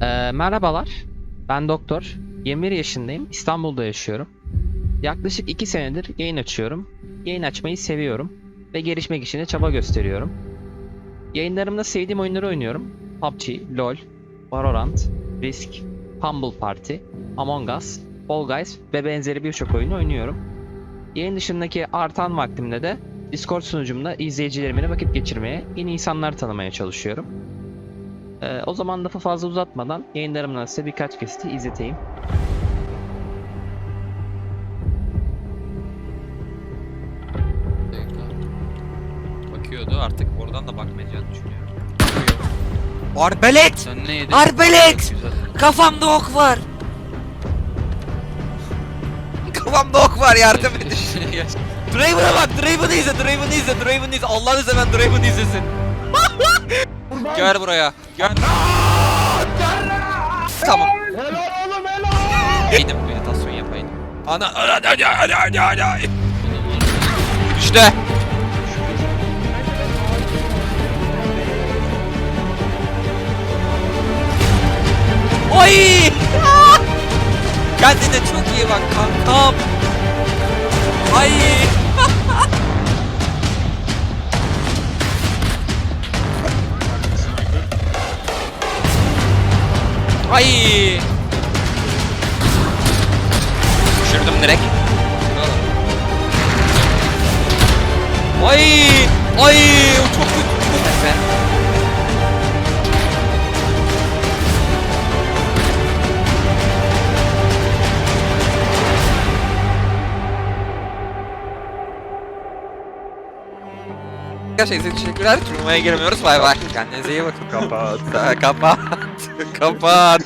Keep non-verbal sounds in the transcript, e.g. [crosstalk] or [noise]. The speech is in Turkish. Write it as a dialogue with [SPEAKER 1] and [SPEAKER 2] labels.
[SPEAKER 1] Ee, merhabalar. Ben doktor. 21 yaşındayım. İstanbul'da yaşıyorum. Yaklaşık 2 senedir yayın açıyorum. Yayın açmayı seviyorum. Ve gelişmek için de çaba gösteriyorum. Yayınlarımda sevdiğim oyunları oynuyorum. PUBG, LoL, Valorant, Risk, Humble Party, Among Us, Fall Guys ve benzeri birçok oyunu oynuyorum. Yayın dışındaki artan vaktimde de Discord sunucumda izleyicilerimle vakit geçirmeye, yeni insanlar tanımaya çalışıyorum. Ee, o zaman lafı fazla uzatmadan yayınlarımdan size birkaç kesiti izleteyim.
[SPEAKER 2] Bakıyordu artık oradan da bakmayacağını düşünüyor.
[SPEAKER 3] Arbelet!
[SPEAKER 2] Sen ne yedin?
[SPEAKER 3] Arbelet! Kafamda ok var. [laughs] Kafamda ok var yardım [laughs] edin. Draven'a bak, Draven'ı izle, Draven'ı izle, Draven'ı izle. Allah'ını seven Draven'ı izlesin.
[SPEAKER 2] Gel buraya. Gel. Tamam.
[SPEAKER 4] Helal oğlum helal.
[SPEAKER 2] Eğdim meditasyon yapaydım.
[SPEAKER 3] Ana, ana, ana, ana, ana, ana. İşte. Oy! Kendine çok iyi bak kankam. Ay! Ay! Düşürdüm direkt. Ay! Ay! O çok kötü. Efe. Arkadaşlar izlediğiniz için teşekkürler. Turnuvaya giremiyoruz. Bay bay. Kendinize iyi bakın. Kapat. [laughs] Kapat. Kapat.